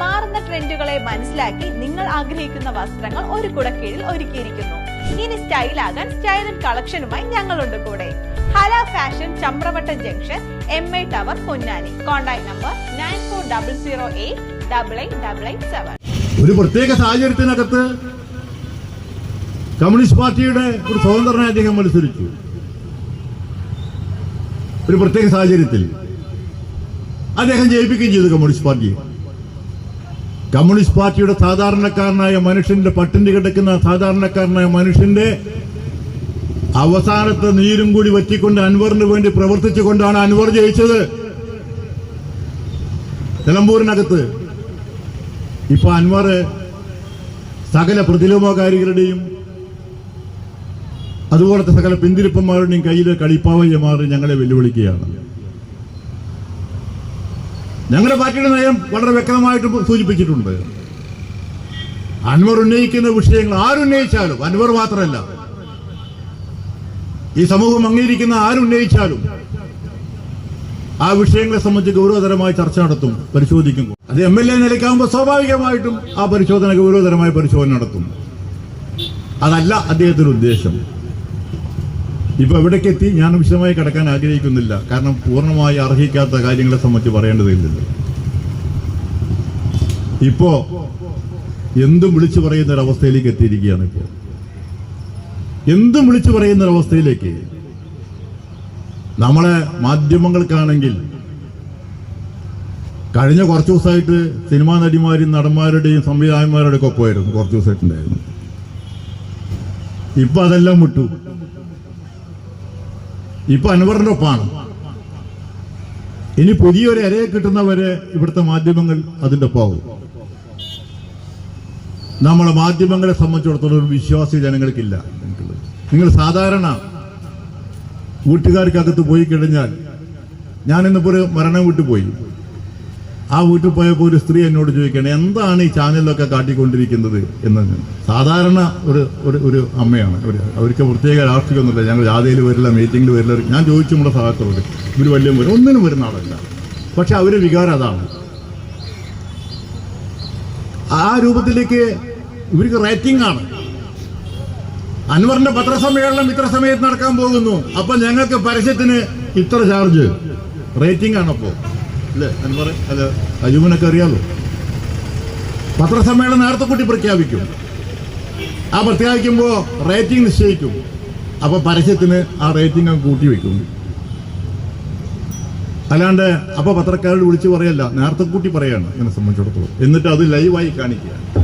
മാറുന്ന ട്രെൻഡുകളെ മനസ്സിലാക്കി നിങ്ങൾ ആഗ്രഹിക്കുന്ന വസ്ത്രങ്ങൾ ഒരു കുടക്കീഴിൽ ഒരുക്കിയിരിക്കുന്നു. ഇനി സ്റ്റൈലാകാൻ സ്റ്റൈൽ ആൻഡ് കളക്ഷനുമായി ഞങ്ങളുണ്ട് കൂടെ. Hala fashion Chamravattam junction M I tower Ponnani. Contact number nine four double zero eight double eight double eight seven ഒരു പ്രത്യേക സാഹചര്യത്തിനകത്ത് കമ്മ്യൂണിസ്റ്റ് പാർട്ടിയുടെ ഒരു സ്വതന്ത്രനായി അദ്ദേഹം മത്സരിച്ചു. ഒരു പ്രത്യേക സാഹചര്യത്തിൽ അദ്ദേഹം ജയിപ്പിക്കുകയും ചെയ്തു കമ്മ്യൂണിസ്റ്റ് പാർട്ടിയെ. കമ്മ്യൂണിസ്റ്റ് പാർട്ടിയുടെ സാധാരണക്കാരനായ മനുഷ്യന്റെ പട്ടിണി കിടക്കുന്ന സാധാരണക്കാരനായ മനുഷ്യന്റെ അവസാനത്തെ നീരും കൂടി വറ്റിക്കൊണ്ട് അൻവറിന് വേണ്ടി പ്രവർത്തിച്ചുകൊണ്ടാണ് അൻവർ ജയിച്ചത്. നിലമ്പൂരിനകത്ത് ഇപ്പൊ അൻവർ സകല പ്രതിലോമകാരികളുടെയും അതുപോലത്തെ സകല പിന്തിരിപ്പന്മാരുടെയും കയ്യിലെ കളിപ്പാവയ്യമാർ ഞങ്ങളെ വെല്ലുവിളിക്കുകയാണ്. ഞങ്ങളുടെ പാർട്ടിയുടെ നയം വളരെ വ്യക്തമായിട്ട് സൂചിപ്പിച്ചിട്ടുണ്ട്. അൻവർ ഉന്നയിക്കുന്ന വിഷയങ്ങൾ ആരുന്നയിച്ചാലും അൻവർ മാത്രമല്ല ഈ സമൂഹം അംഗീകരിക്കുന്ന ആരുന്നയിച്ചാലും ആ വിഷയങ്ങളെ സംബന്ധിച്ച് ഗൗരവതരമായി ചർച്ച നടത്തും പരിശോധിക്കും. അത് എം എൽ എ നിലയ്ക്കാകുമ്പോൾ സ്വാഭാവികമായിട്ടും ആ പരിശോധന ഗൗരവതരമായ പരിശോധന നടത്തും. അതല്ല അദ്ദേഹത്തിന്റെ ഉദ്ദേശം. ഇപ്പൊ എവിടേക്ക് എത്തി? ഞാൻ വിശദമായി കിടക്കാൻ ആഗ്രഹിക്കുന്നില്ല. കാരണം പൂർണമായി അർഹിക്കാത്ത കാര്യങ്ങളെ സംബന്ധിച്ച് പറയേണ്ടതില്ലല്ലോ ഇപ്പോ എന്തും വിളിച്ചു പറയുന്ന അവസ്ഥയിലേക്ക് എത്തിയിരിക്കുകയാണ് ഇപ്പോ. എന്തും വിളിച്ചു പറയുന്ന അവസ്ഥയിലേക്ക് നമ്മളെ മാധ്യമങ്ങൾക്കാണെങ്കിൽ കഴിഞ്ഞ കുറച്ച് ദിവസമായിട്ട് സിനിമാ നടിമാരും നടന്മാരുടെയും സംവിധായകന്മാരുടെയും ഒക്കെ ഒപ്പമായിരുന്നു കുറച്ച് ദിവസമായിട്ടുണ്ടായിരുന്നു. ഇപ്പൊ അതെല്ലാം വിട്ടു. ഇപ്പൊ അൻവറിന്റെ ഒപ്പാണ്. ഇനി പുതിയൊരു ഇരയെ കിട്ടുന്നവരെ ഇവിടുത്തെ മാധ്യമങ്ങൾ അതിന്റെ ഒപ്പാവും. നമ്മളെ മാധ്യമങ്ങളെ സംബന്ധിച്ചിടത്തോളം ഒരു വിശ്വാസി ജനങ്ങൾക്കില്ല. നിങ്ങൾ സാധാരണ വീട്ടുകാർക്കകത്ത് പോയി കഴിഞ്ഞാൽ ഞാൻ ഇന്നിപ്പോ ഒരു മരണം വീട്ടിൽ പോയി. ആ വീട്ടിൽ പോയപ്പോൾ ഒരു സ്ത്രീ എന്നോട് ചോദിക്കണം എന്താണ് ഈ ചാനലിലൊക്കെ കാട്ടിക്കൊണ്ടിരിക്കുന്നത്? എന്ന് സാധാരണ ഒരു ഒരു ഒരു അമ്മയാണ്. അവർക്ക് പ്രത്യേക രാഷ്ട്രീയമൊന്നുമില്ല. ഞങ്ങൾ ജാഥയിൽ വരില്ല മീറ്റിംഗിൽ വരില്ല. ഞാൻ ചോദിച്ചു നമ്മുടെ സഹാക്കളോട് ഇവർ വലിയ വരും ഒന്നിനും വരുന്ന ആളല്ല. പക്ഷെ അവരുടെ വികാരം അതാണ്. ആ രൂപത്തിലേക്ക് ഇവർക്ക് റേറ്റിംഗ് ആണ്. അൻവറിന്റെ പത്രസമ്മേളനം ഇത്ര സമയത്ത് നടക്കാൻ പോകുന്നു. അപ്പൊ ഞങ്ങൾക്ക് പരസ്യത്തിന് ഇത്ര ചാർജ്. റേറ്റിംഗ് ആണപ്പോ അല്ലേ അൻവർ? അത് അജുവിനൊക്കെ അറിയാലോ? പത്രസമ്മേളനം നേരത്തെ കൂട്ടി പ്രഖ്യാപിക്കും. ആ പ്രഖ്യാപിക്കുമ്പോൾ റേറ്റിംഗ് നിശ്ചയിക്കും. അപ്പൊ പരസ്യത്തിന് ആ റേറ്റിംഗ് അങ്ങ് കൂട്ടി വെക്കും അല്ലാണ്ട് അപ്പൊ പത്രക്കാരോട് വിളിച്ച് പറയല്ല. നേരത്തെ കൂട്ടി പറയാണ് എന്നെ സംബന്ധിച്ചിടത്തോളം. എന്നിട്ട് അത് ലൈവായി കാണിക്കുക.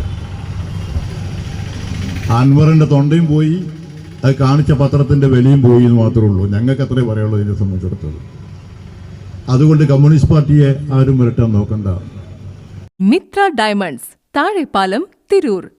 അൻവറിന്റെ തൊണ്ടയും പോയി അത് കാണിച്ച പത്രത്തിന്റെ വിലയും പോയി എന്ന് മാത്രമേ ഉള്ളൂ. ഞങ്ങൾക്ക് അത്രേ പറയുള്ളൂ ഇതിനെ സംബന്ധിച്ചിടത്തോളം. അതുകൊണ്ട് കമ്മ്യൂണിസ്റ്റ് പാർട്ടിയെ ആരും വരട്ടാൻ നോക്കണ്ട. മിത്ര ഡയമണ്ട്സ് താഴെപ്പാലം തിരൂർ.